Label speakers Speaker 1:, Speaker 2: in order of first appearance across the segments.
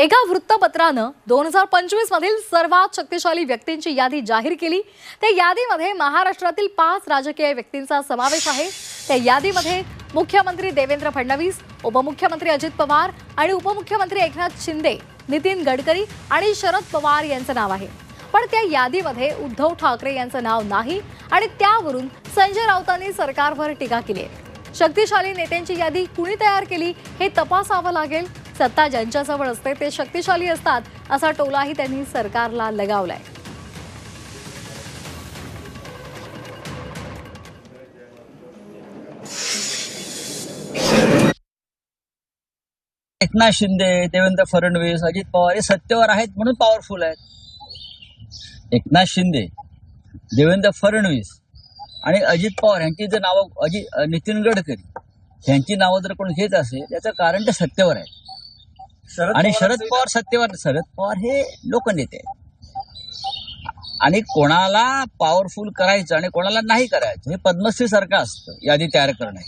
Speaker 1: एका वृत्तपत्रानं दोन हजार पंचवीस मधील सर्वात शक्तिशाली व्यक्तींची यादी जाहीर केली. त्या यादीमध्ये महाराष्ट्रातील पाच राजकीय व्यक्तींचा समावेश आहे. त्या यादीमध्ये मुख्यमंत्री देवेंद्र फडणवीस उपमुख्यमंत्री अजित पवार आणि उपमुख्यमंत्री एकनाथ शिंदे नितीन गडकरी आणि शरद पवार यांचं नाव आहे. पण त्या यादीमध्ये उद्धव ठाकरे यांचं नाव नाही आणि त्यावरून संजय राऊतांनी सरकारवर टीका केली आहे. शक्तिशाली नेत्यांची यादी कुणी तयार केली हे तपासावं लागेल. सत्ता ज्यांच्याजवळ असते ते शक्तिशाली असतात असा टोलाही त्यांनी सरकारला लगावलाय.
Speaker 2: एकनाथ शिंदे देवेंद्र फडणवीस अजित पवार हे सत्तेवर आहेत म्हणून पॉवरफुल आहेत. एकनाथ शिंदे देवेंद्र फडणवीस आणि अजित पवार यांची जर नावं अजित नितीन गडकरी यांची नावं जर कोण घेत असेल त्याचं कारण ते सत्तेवर आहे आणि शरद पवार सत्तेवर शरद पवार हे लोकनेते आहेत. आणि कोणाला पॉवरफुल करायचं आणि कोणाला नाही करायचं हे पद्मश्री सारखं असतं यादी तयार करणं.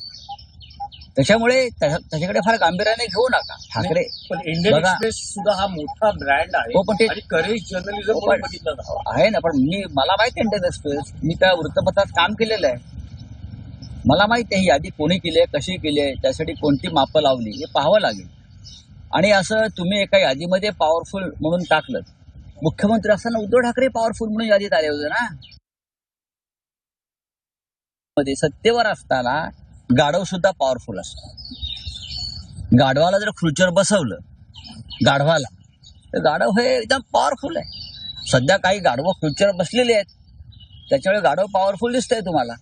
Speaker 2: त्याच्यामुळे त्या- त्याच्याकडे फार गांभीर्याने घेऊ नका. ठाकरे
Speaker 3: पण इंडियन. एक्सप्रेस सुद्धा हा मोठा ब्रँड आहे
Speaker 2: हो, पण ते-
Speaker 3: करेज जर्नलिझम
Speaker 2: हो,
Speaker 3: जावं
Speaker 2: आहे ना पण मी मला माहिती आहे इंडियन एक्सप्रेस मी त्या वृत्तपत्रात काम केलेलं आहे. मला माहिती आहे ही यादी कोणी केली आहे कशी केली आहे त्यासाठी कोणती मापं लावली हे पाहावं लागेल. आणि असं तुम्ही एका यादीमध्ये पॉवरफुल म्हणून टाकलं मुख्यमंत्री असताना उद्धव ठाकरे पॉवरफुल म्हणून यादीत आले होते ना? मध्ये सत्तेवर असताना गाढव सुद्धा पॉवरफुल असतो. गाढवाला जर खुर्चीवर बसवलं गाढवाला तर गाढव हे एकदम पॉवरफुल आहे. सध्या काही गाढवं खुर्चीवर बसलेले आहेत. त्याच्यामुळे गाढव पॉवरफुल दिसतंय तुम्हाला.